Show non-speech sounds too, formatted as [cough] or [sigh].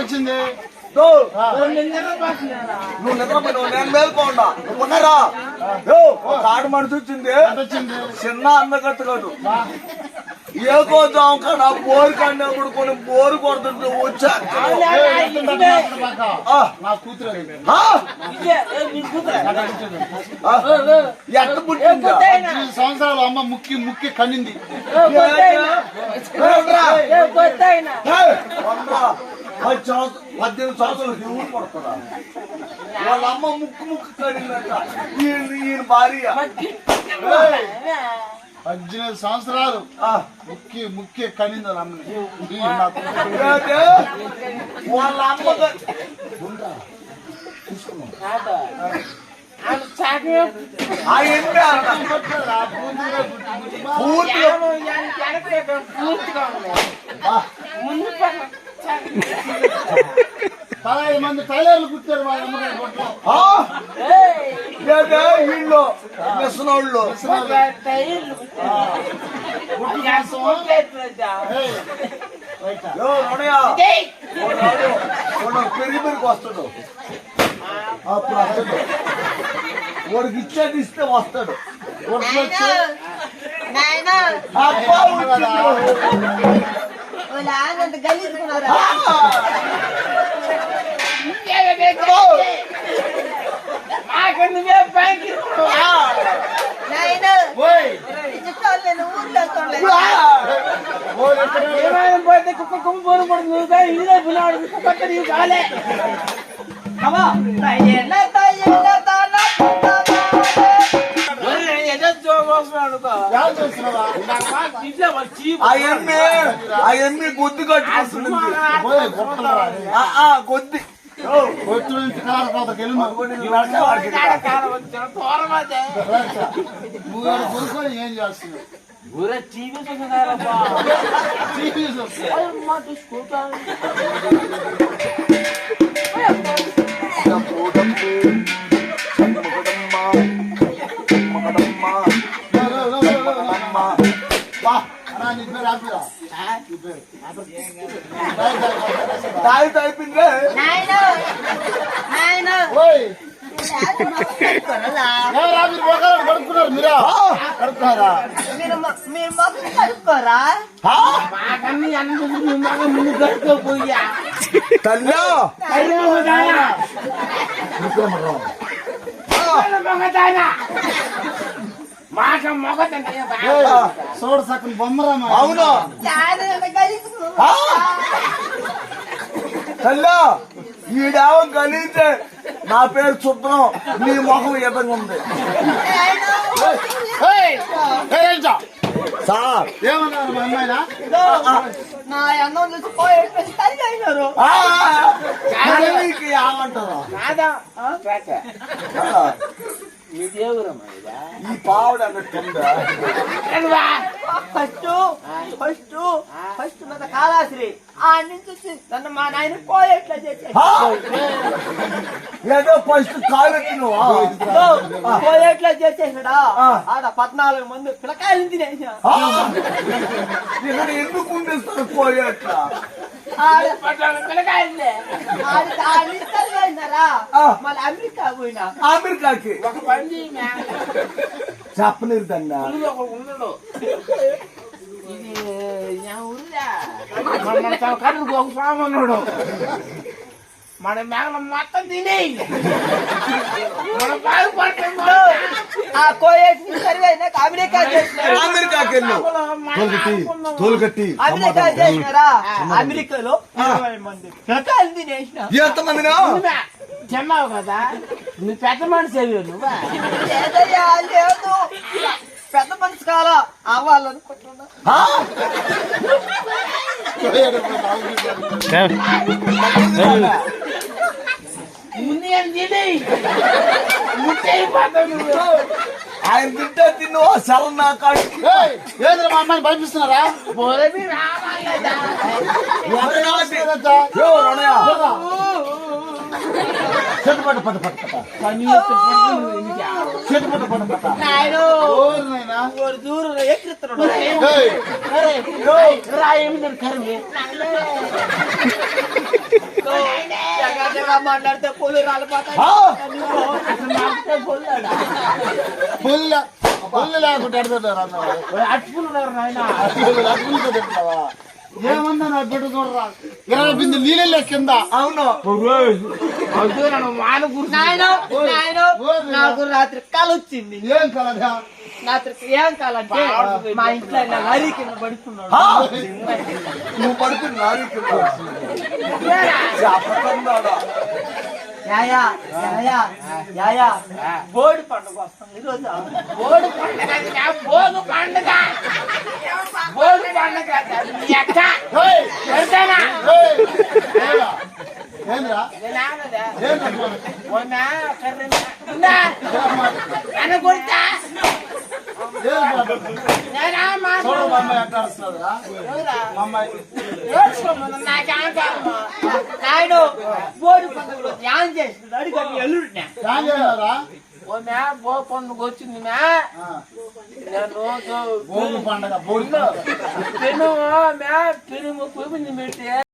వచ్చింది. నువ్వు నిద్రపోయినావు నేను మేల్కోండా. నువ్వు ఉన్నారా ఆడ మనిషి వచ్చింది. చిన్న అందగత్తు కాదు. ఏ కోద్దాం కాడ బోరు కన్నప్పుడు కొన్ని బోరు కొడుతుంటే వచ్చా. నా? ఎట్ట పుట్టిందా? సంవత్సరాలు అమ్మ ముక్కి ముక్కి కన్నింది. పద్దెనిమిది. సంవత్సరాలు దేవుడు పడుతుందా వాళ్ళ అమ్మ ముక్కు ముక్కు కడిందట ఈయన భార్య. పద్దెనిమిది సంవత్సరాలు. ముక్కి కన్నింది వాళ్ళ అమ్మని? వాళ్ళ అమ్మ పూర్తిగా ఆ, పదహైదు మంది టైలర్లు కుట్టారు? ఏంటి? వీళ్ళు. వాడు పెరిగి పెరిగి వస్తాడు. అప్పుడు వస్తాడు. వాడికి ఇచ్చేది ఇస్తే వస్తాడు. కొట్లో వచ్చి నాయనా అబ్బా, వచ్చిండు. వాళ్ళ ఆనంద గలీజుకున్నారా ఆ! నాయనా ఓయ్, చెప్పాలి నేను ఊర్లో వస్తాను ఓయ్, ఎక్కడ తయ్యల తయ్యల తాన యాడ్ చేస్తున్నావా? అవన్నీ అవన్నీ గొద్దు కట్టుకుంటుంది ఓయ్, కొట్టరా. ఆ, ఆ, గొద్ది యో, కొట్టు నుంచి కారు కోతకి వెళ్ళి నువ్వు. కొన్ని నడిచే వాడికి ఇక్కడ. రైటా. నువ్వు ఆడ కూర్చొని ఏం చేస్తున్నావు టీవీ చూస్తున్నావు. లే, లే, లే, తల్లా. చూడ సక్కని బొమ్మరా మా అవును! తల్లా ఈడేవ కలిగితే నా పేరు చుట్టం నీ మొహం ఎదురుగా ఉంది? సార్. ఏమన్నారు మా అమ్మాయినా ఇదో, నా అన్నం చూసి పోయేట్టు తల్లి అయినారు. ఆ! నీకు ఏమంటారా? ఈ పావుడు అన్నట్టుందా? ఫస్ట్ ఫస్ట్ ఫస్ట్ మన కాళాశ్రీ. ఆ నుంచి వచ్చి నన్ను మా నాయన పోయేట్లా! ఏదో ఫస్ట్ ఇదో, పోయేట్లా చేసేసాడా ఆ. ఆడ పద్నాలుగు మంది పిల్లకాయలు తినేసా ఆ! ఇక్కడ ఎందుకు ఉండేస్తారు పోయేట్లా ఆడ పిల్లకాయలే ఆడ ఆ. మళ్ళీ అమెరికా పోయినా? అమెరికాకి. చెప్పలేదు దన్నా మన మేఘల మొత్తం తిని మన బాగా పడుతుంది ఆ కోయేట్ సర్వే అయినాక అమెరికా చేసినారు. అమెరికాకి వెళ్ళావు తోలుగట్టి తోలుగట్టి అమెరికా చేసినారా? అమెరికాలో ఇరవై మంది పిల్లకాయలు తినేసిన చెమ్మావు కదా? నువ్వు పెద్ద మనిషి నువ్వా? లేదయ్యా లేదు. పెద్ద మనిషి కాలా అవ్వాలనుకుంటున్నా. ఆ? [laughs] ముందు ఏం తిని ముట్టి అయిపోతావు నువ్వు ఆయన తింటే తిన్ను సెల నా ఏందిరా మా అమ్మాయిని రణయ్య. చెట్టు పట్టు పట్టు పట్టు. చెట్టు పట్టు పట్టు పట్టు. దూరం ఎక్కిస్తున్నాడు ఏయ్, అరే, మాట్లాడితే పొలు? పుల్ల పుల్ల లేకుండా ఏమన్నా నా బిడ్డ చూడరా ఇరవై బిందు నీళ్ళ కింద అవును నాకు రాత్రి కల వచ్చింది. ఏం కలదా రాత్రి ఏం కాలంటే మా ఇంట్లో నరి కింద పడుకున్నాడు! నువ్వు చెప్పకున్నాడా యాయా యాయా యాయా బోడి పండుగ వస్తుంది ఈరోజు బోడు పండుగ అది నా బోగు పండుగ బోగు పండుగ అది నీ అక్క ఏయ్! పెడతానా ఏయ్! ఏరా? ఏంరా నేనానదా ఏంరా మొన్న కర్రీ ఉందా నన్ను కొడతా ఏంరా నేనా మా చూడు మా అమ్మాయి ఎట్లా వస్తుందా ఎవరా మా అమ్మాయి నాయన బోడి పండుగలో ధ్యానం చేస్తుంది అడిగి ఎల్లుడినా ఏం చేయాలరా ఓ మ్యా బో పండుగ వచ్చింది మ్యా నేను భోగి పండగ భోగి పెను మ్యా పెను పెను పెట్టి